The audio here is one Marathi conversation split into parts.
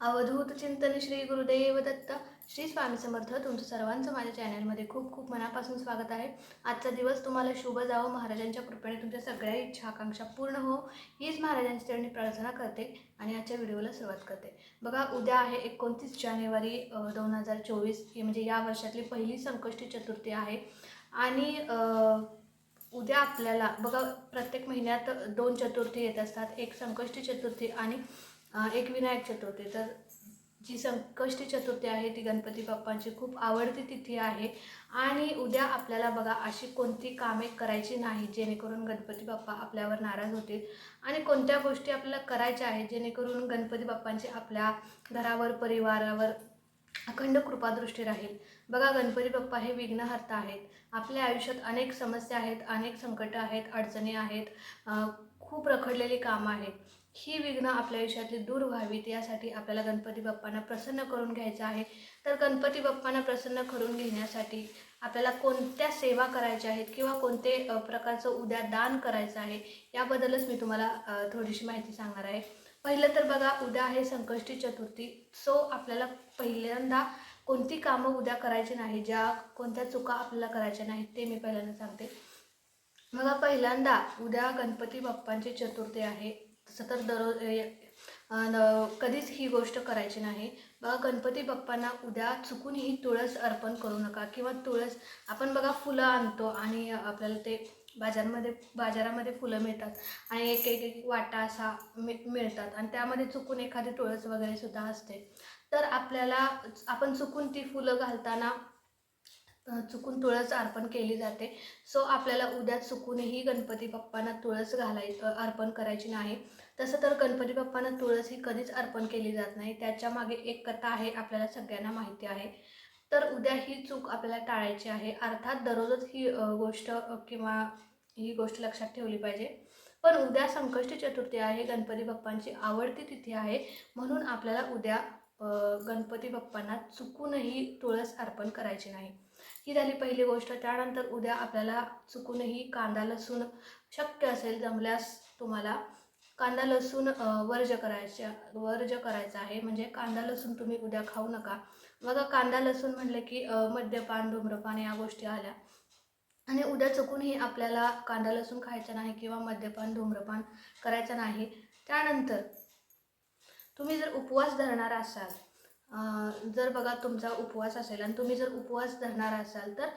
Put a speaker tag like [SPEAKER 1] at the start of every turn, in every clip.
[SPEAKER 1] अवधूत चिंतन श्री गुरुदेव दत्त श्री स्वामी समर्थ तुमचं सर्वांचं माझ्या चॅनलमध्ये खूप खूप मनापासून स्वागत आहे. आजचा दिवस तुम्हाला शुभ जावं. महाराजांच्या कृपेने तुमच्या सगळ्या इच्छा आकांक्षा पूर्ण हो. हीच महाराजांची त्यांनी प्रार्थना करते आणि आजच्या व्हिडिओला सुरुवात करते. बघा उद्या आहे एकोणतीस जानेवारी दोन हजार चोवीस. ही म्हणजे या वर्षातली पहिली संकष्टी चतुर्थी आहे. आणि उद्या आपल्याला बघा प्रत्येक महिन्यात दोन चतुर्थी येत असतात. एक संकष्टी चतुर्थी आणि एक विनायक चतुर्थी तर जी संकष्टी चतुर्थी आहे ती गणपती बाप्पांची खूप आवडती तिथी आहे. आणि उद्या आपल्याला बघा अशी कोणती कामे करायची नाही जेणेकरून गणपती बाप्पा आपल्यावर नाराज होतील. आणि कोणत्या गोष्टी आपल्याला करायच्या आहेत जेणेकरून गणपती बाप्पांची आपल्या घरावर परिवारावर अखंड कृपादृष्टी राहील. बघा गणपती बाप्पा हे विघ्नहर्ता आहेत. आपल्या आयुष्यात अनेक समस्या आहेत अनेक संकटं आहेत अडचणी आहेत. खूप रखडलेली कामं आहेत. ही विघ्न आपल्या आयुष्यातली दूर व्हावीत यासाठी आपल्याला गणपती बाप्पांना प्रसन्न करून घ्यायचं आहे. तर गणपती बाप्पांना प्रसन्न करून घेण्यासाठी आपल्याला कोणत्या सेवा करायच्या आहेत किंवा कोणते प्रकारचं उद्या दान करायचं आहे याबद्दलच मी तुम्हाला थोडीशी माहिती सांगणार आहे. पहिलं तर बघा उद्या आहे संकष्टी चतुर्थी. सो आपल्याला पहिल्यांदा कोणती कामं उद्या करायची नाही ज्या कोणत्या चुका आपल्याला करायच्या नाहीत ते मी पहिल्यांदा सांगते. बघा पहिल्यांदा उद्या गणपती बाप्पांची चतुर्थी आहे. तसं तर दररोज कधीच ही गोष्ट करायची नाही. बघा गणपती बाप्पांना उद्या चुकून ही तुळस अर्पण करू नका किंवा तुळस आपण बघा फुलं आणतो आणि आपल्याला ते बाजारमध्ये बाजारामध्ये फुलं मिळतात आणि एक एक एक वाटा असा मि मिळतात आणि त्यामध्ये चुकून एखादी तुळस वगैरे सुद्धा असते. तर आपल्याला आपण चुकून ती फुलं घालताना चुकून तुळस अर्पण केली जाते. सो आपल्याला उद्या चुकूनही गणपती बाप्पांना तुळस घालाय अर्पण करायची नाही. तसं तर गणपती बाप्पांना तुळस ही कधीच अर्पण केली जात नाही. त्याच्यामागे एक कथा आहे आपल्याला सगळ्यांना माहिती आहे. तर उद्या ही चूक आपल्याला टाळायची आहे. अर्थात दररोजच ही गोष्ट किंवा ही गोष्ट लक्षात ठेवली पाहिजे. पण उद्या संकष्टी चतुर्थी आहे गणपती बाप्पांची आवडती तिथी आहे. म्हणून आपल्याला उद्या गणपती बाप्पांना चुकूनही तुळस अर्पण करायची नाही. ही झाली पहिली गोष्ट. त्यानंतर उद्या आपल्याला चुकूनही कांदा लसूण शक्य असेल जमल्यास तुम्हाला कांदा लसूण वर्ज करायच्या वर्ज करायचा आहे. म्हणजे कांदा लसूण तुम्ही उद्या खाऊ नका. बघा कांदा लसूण म्हटलं की मद्यपान धूम्रपान या गोष्टी आल्या. आणि उद्या चुकूनही आपल्याला कांदा लसूण खायचा नाही किंवा मद्यपान धूम्रपान करायचं नाही. त्यानंतर तुम्ही जर उपवास धरणार असाल जर बघा तुमचा उपवास असेल आणि तुम्ही जर उपवास धरणार असाल तर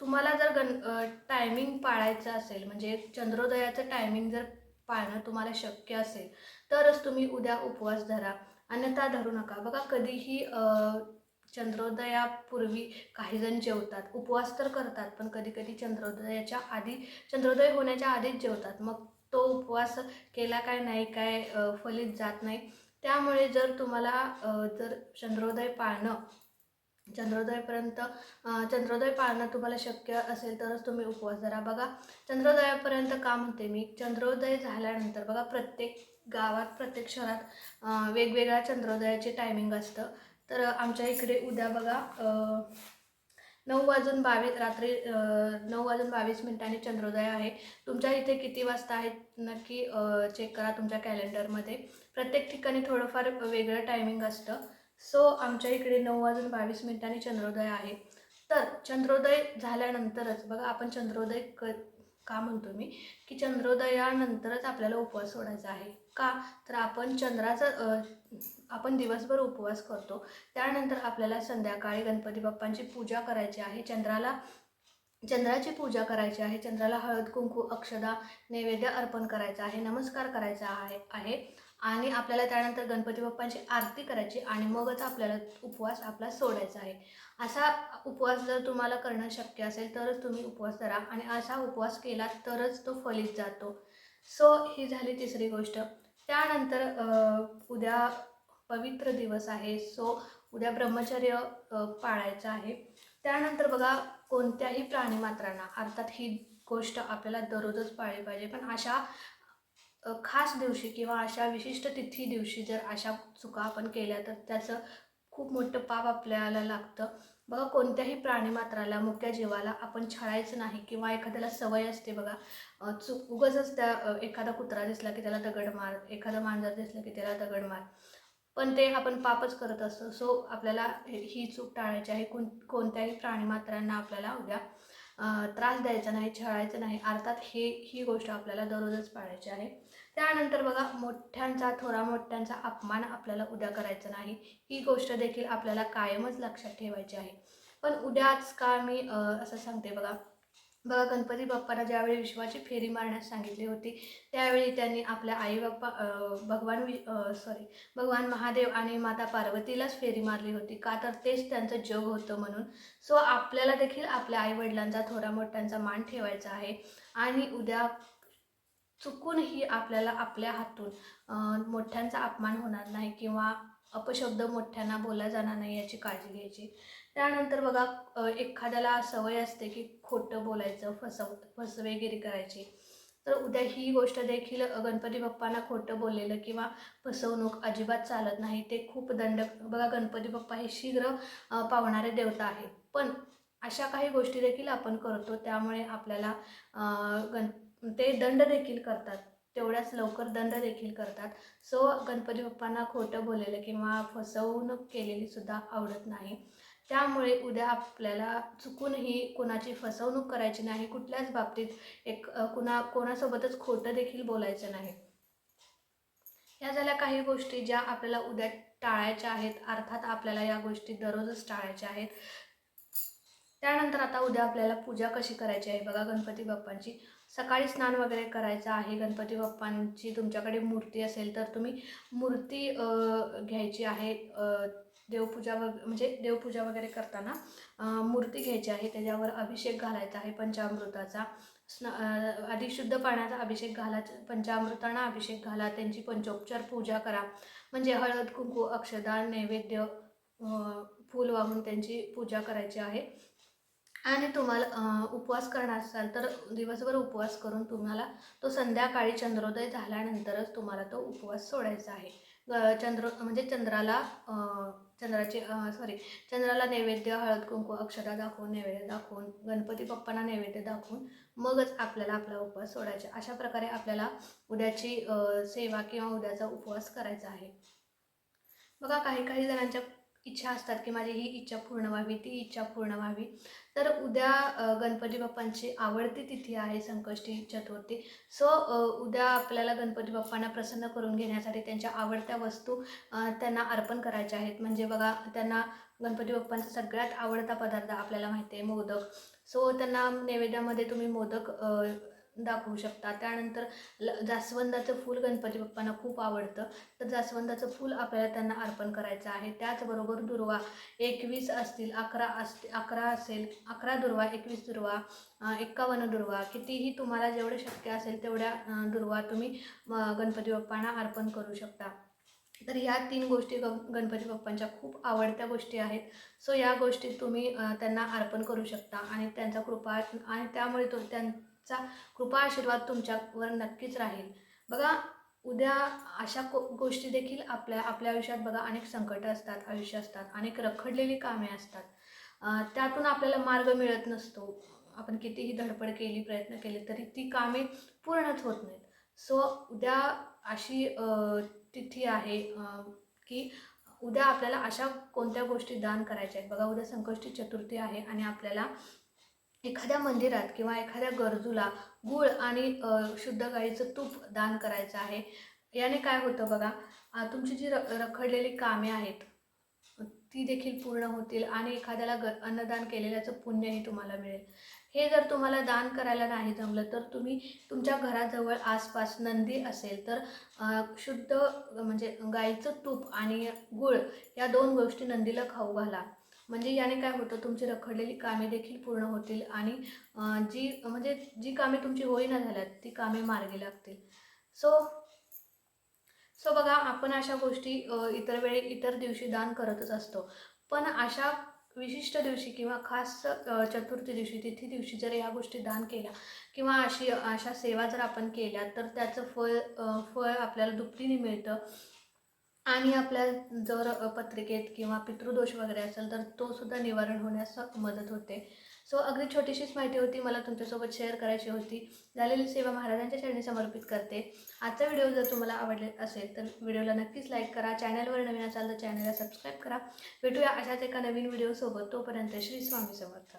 [SPEAKER 1] तुम्हाला जर गण टायमिंग पाळायचं असेल म्हणजे चंद्रोदयाचं टायमिंग जर पाळणं तुम्हाला शक्य असेल तरच तुम्ही उद्या उपवास धरा. अन्यथा धरू नका. बघा कधीही चंद्रोदयापूर्वी काही जण जेवतात. उपवास तर करतात पण कधी कधी चंद्रोदयाच्या आधी चंद्रोदय होण्याच्या आधीच जेवतात. मग तो उपवास केला काय नाही काय फलित जात नाही. त्यामुळे जर तुम्हाला जर चंद्रोदय पाळणं चंद्रोदयपर्यंत चंद्रोदय पाळणं तुम्हाला शक्य असेल तरच तुम्ही उपवास धरा. बघा चंद्रोदयापर्यंत का म्हणते मी? चंद्रोदय झाल्यानंतर बघा प्रत्येक गावात प्रत्येक शहरात वेगवेगळ्या चंद्रोदयाचे टायमिंग असतं. तर आमच्या इकडे उद्या बघा नऊ वाजून बावीस रात्री नऊ वाजून बावीस मिनिटांनी चंद्रोदय आहे. तुमच्या इथे किती वाजता आहेत? नक्की चेक करा तुमच्या कॅलेंडरमध्ये प्रत्येक ठिकाणी थोडंफार वेगळं टायमिंग असतं. सो आमच्या इकडे नऊ वाजून बावीस मिनिटांनी चंद्रोदय आहे. तर चंद्रोदय झाल्यानंतरच बघा आपण चंद्रोदय क का म्हणतो मी? की चंद्रोदयानंतरच आपल्याला उपवास सोडायचा आहे. का? तर आपण चंद्राचं आपण दिवसभर उपवास करतो. त्यानंतर आपल्याला संध्याकाळी गणपती बाप्पांची पूजा करायची आहे. चंद्राला चंद्राची पूजा करायची आहे. चंद्राला हळद कुंकू अक्षदा नैवेद्य अर्पण करायचा आहे. नमस्कार करायचा आहे आहे. आणि आपल्याला त्यानंतर गणपती बाप्पांची आरती करायची आणि मगच आपल्याला उपवास आपला सोडायचा आहे. असा उपवास जर तुम्हाला करणं शक्य असेल तरच तुम्ही उपवास धरा आणि असा उपवास केला तरच तो फलित जातो. सो ही झाली तिसरी गोष्ट. त्यानंतर उद्या पवित्र दिवस आहे. सो उद्या ब्रह्मचर्य पाळायचं आहे. त्यानंतर बघा कोणत्याही प्राणीमात्रांना अर्थात ही गोष्ट आपल्याला दररोजच पाळली पाहिजे. पण अशा खास दिवशी किंवा अशा विशिष्ट तिथी दिवशी जर अशा चुका आपण केल्या तर त्याचं खूप मोठं पाप आपल्याला लागतं. बघा कोणत्याही प्राणीमात्राला मुक्या जीवाला आपण छळायचं नाही किंवा एखाद्याला सवय असते बघा. चुक उगाचच त्या एखादा कुत्रा दिसला की त्याला दगड मार एखादं मांजर दिसलं की त्याला दगड मार. पण ते आपण पापच करत असतो. सो आपल्याला हे- ही चूक टाळायची आहे. कोण कोणत्याही प्राणीमात्रांना आपल्याला उद्या त्रास द्यायचा नाही छळायचं नाही. अर्थात हे ही गोष्ट आपल्याला दररोजच पाळायची आहे. त्यानंतर बघा मोठ्यांचा थोरा मोठ्यांचा अपमान आपल्याला उद्या करायचा नाही. ही गोष्ट देखील आपल्याला कायमच लक्षात ठेवायची आहे. पण उद्याच का मी असं सांगते बघा. बघा गणपती बाप्पाला ज्यावेळी विश्वाची फेरी मारण्यास सांगितली होती त्यावेळी त्यांनी आपल्या आई बाप्पा भगवान वि सॉरी भगवान महादेव आणि माता पार्वतीलाच फेरी मारली होती. का तर तेच त्यांचं जग होतं म्हणून. सो आपल्याला देखील आपल्या आईवडिलांचा थोडा मोठ्यांचा मान ठेवायचा आहे. आणि उद्या चुकूनही आपल्याला आपल्या हातून मोठ्यांचा अपमान होणार नाही किंवा अपशब्द मोठ्यांना बोला जाणार नाही याची काळजी घ्यायची. त्यानंतर बघा एखाद्याला सवय असते की खोटं बोलायचं फसव फसवेगिरी करायची. तर उद्या ही गोष्ट देखील गणपती बाप्पांना खोटं बोललेलं किंवा फसवणूक अजिबात चालत नाही ते खूप दंड बघा गणपती बाप्पा हे शीघ्र पावणारे देवता आहेत. पण अशा काही गोष्टी देखील आपण करतो त्यामुळे आपल्याला गण ते दंड देखील करतात. तेवढ्याच लवकर दंड देखील करतात. सो गणपती बाप्पांना खोटं बोललेलं किंवा फसवणूक केलेली सुद्धा आवडत नाही. त्यामुळे उद्या आपल्याला चुकूनही कोणाची फसवणूक करायची नाही कुठल्याच बाबतीत एक कुणा कोणासोबतच खोटं देखील बोलायचं नाही. या झाल्या काही गोष्टी ज्या आपल्याला उद्या टाळायच्या आहेत. अर्थात आपल्याला या गोष्टी दररोजच टाळायच्या आहेत. त्यानंतर आता उद्या आपल्याला पूजा कशी करायची आहे? बघा गणपती बाप्पांची. सकाळी स्नान वगैरे करायचं आहे. गणपती बाप्पांची तुमच्याकडे मूर्ती असेल तर तुम्ही मूर्ती घ्यायची आहे. देवपूजा वग म्हणजे देवपूजा वगैरे करताना मूर्ती घ्यायची आहे. त्याच्यावर अभिषेक घालायचा आहे पंचामृताचा. स्ना आधी शुद्ध पाण्याचा अभिषेक घाला पंचामृतांना अभिषेक घाला त्यांची पंचोपचार पूजा करा. म्हणजे हळद कुंकू अक्षदान नैवेद्य फूल वाहून त्यांची पूजा करायची आहे. आणि तुम्हाला उपवास करणार असाल तर दिवसभर उपवास करून तुम्हाला तो संध्याकाळी चंद्रोदय झाल्यानंतरच तुम्हाला तो उपवास सोडायचा आहे. ग- चंद्र म्हणजे चंद्राला चंद्राचे सॉरी चंद्राला नैवेद्य हळद कुंकू अक्षता दाखवून नैवेद्य दाखवून गणपती बाप्पांना नैवेद्य दाखवून मगच आपल्याला आपला उपवास सोडायचा. अशा प्रकारे आपल्याला उद्याची सेवा किंवा उद्याचा उपवास करायचा आहे. बघा काही काही जणांच्या इच्छा असतात की माझी ही इच्छा पूर्ण व्हावी ती इच्छा पूर्ण व्हावी. तर उद्या गणपती बाप्पांची आवडती तिथी आहे संकष्टी चतुर्थी. सो उद्या आपल्याला गणपती बाप्पांना प्रसन्न करून घेण्यासाठी त्यांच्या आवडत्या वस्तू त्यांना अर्पण करायच्या आहेत. म्हणजे बघा त्यांना गणपती बाप्पांचा सगळ्यात आवडता पदार्थ आपल्याला माहिती आहे मोदक. सो त्यांना नैवेद्यामध्ये तुम्ही मोदक दाखवू शकता त्यानंतर ल जास्वंदाचं फूल गणपती बाप्पांना खूप आवडतं. तर जास्वंदाचं फूल आपल्याला त्यांना अर्पण करायचं आहे. त्याचबरोबर दुर्वा एकवीस असतील अकरा असतील अकरा असेल अकरा दुर्वा एकवीस दुर्वा एक्कावन्न दुर्वा कितीही तुम्हाला जेवढे शक्य असेल तेवढ्या दुर्वा तुम्ही म, गणपती बाप्पांना अर्पण करू शकता. तर ह्या तीन गोष्टी ग गणपती बाप्पांच्या खूप आवडत्या गोष्टी आहेत. सो या गोष्टी तुम्ही त्यांना अर्पण करू शकता. आणि त्यांचा कृपा आणि त्यामुळे तो त्यां चा कृपा आशीर्वाद तुमच्यावर नक्कीच राहील. बघा उद्या अशा को गोष्टी देखील आपल्या आपल्या आयुष्यात बघा अनेक संकटं असतात आयुष्य असतात अनेक रखडलेली कामे असतात. त्यातून आपल्याला मार्ग मिळत नसतो. आपण कितीही धडपड केली प्रयत्न केले तरी ती कामे पूर्णच होत नाहीत. सो उद्या अशी तिथी आहे की उद्या आपल्याला अशा कोणत्या गोष्टी दान करायच्या आहेत? बघा उद्या संकष्टी चतुर्थी आहे आणि आपल्याला एखाद्या मंदिरात किंवा एखाद्या गरजूला गूळ आणि शुद्ध गाईचं तूप दान करायचं आहे. याने काय होतं बघा तुमची जी र रखडलेली कामे आहेत ती देखील पूर्ण होतील आणि एखाद्याला ग अन्नदान केलेल्याचं पुण्यही तुम्हाला मिळेल. हे जर तुम्हाला दान करायला नाही जमलं तर तुम्ही तुमच्या घराजवळ आसपास नंदी असेल तर शुद्ध म्हणजे गाईचं तूप आणि गूळ या दोन गोष्टी नंदीला खाऊ घाला. म्हणजे याने काय होतं तुमची रखडलेली कामे देखील पूर्ण होतील आणि जी म्हणजे जी कामे तुमची होईना झाल्यात ती कामे मार्गी लागतील. सो सो बघा आपण अशा गोष्टी इतर वेळी इतर दिवशी दान करतच असतो. पण अशा विशिष्ट दिवशी किंवा खास चतुर्थी दिवशी तिथी दिवशी जर या गोष्टी दान केल्या किंवा अशी अशा सेवा जर आपण केल्या तर त्याचं फळ फळ आपल्याला दुपटीने मिळतं. आणि आपल्या जर पत्रिकेत किंवा पितृदोष वगैरे असेल तर तो सुद्धा निवारण होण्यास मदत होते. सो अगदी छोटीशीच माहिती होती. मला तुमच्यासोबत शेअर करायची होती. झालेली सेवा महाराजांच्या चरणी समर्पित करते. आजचा व्हिडिओ जर तुम्हाला आवडले असेल तर व्हिडिओला नक्कीच लाईक करा. चॅनलवर नवीन असाल तर चॅनलला सबस्क्राईब करा. भेटूया अशाच एका नवीन व्हिडिओसोबत तोपर्यंत श्री स्वामी समर्थ.